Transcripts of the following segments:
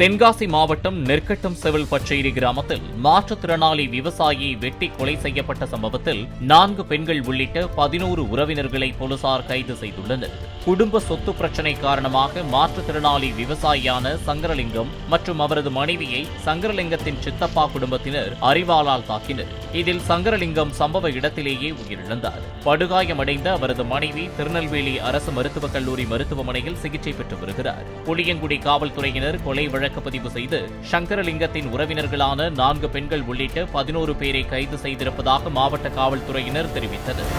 தென்காசி மாவட்டம் நெற்கட்டம் செவில் பச்சேரி கிராமத்தில் மாற்றுத்திறனாளி விவசாயி வெட்டி கொலை செய்யப்பட்ட சம்பவத்தில் நான்கு பெண்கள் உள்ளிட்ட பதினோரு உறவினர்களை போலீசார் கைது செய்துள்ளனர். குடும்ப சொத்து பிரச்சினை காரணமாக மாற்றுத்திறனாளி விவசாயியான சங்கரலிங்கம் மற்றும் அவரது மனைவியை சங்கரலிங்கத்தின் சித்தப்பா குடும்பத்தினர் அறிவாளால் தாக்கினர். இதில் சங்கரலிங்கம் சம்பவ இடத்திலேயே உயிரிழந்தார். படுகாயமடைந்த அவரது மனைவி திருநெல்வேலி அரசு மருத்துவக் கல்லூரி மருத்துவமனையில் சிகிச்சை பெற்று வருகிறார். புளியங்குடி காவல்துறையினர் கொலை வழக்கு பதிவு செய்து சங்கரலிங்கத்தின் உறவினர்களான நான்கு பெண்கள் உள்ளிட்ட பதினோரு பேரை கைது செய்திருப்பதாக மாவட்ட காவல்துறையினர் தெரிவித்தனர்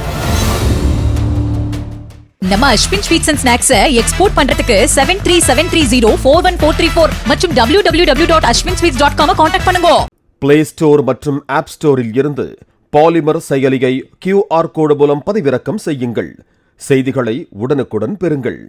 நம்ம Ashwin sweets and snacks export பண்றதுக்கு seven three seven three zero four one four three four மற்றும் W W W dot Ashwin sweets dot com contact பண்ணுங்க. பிளே ஸ்டோர் மற்றும் ஆப் ஸ்டோரில் இருந்து பாலிமர் செயலியை கியூஆர் கோடு மூலம் பதிவிறக்கம் செய்யுங்கள். செய்திகளை உடனுக்குடன் பெறுங்கள்.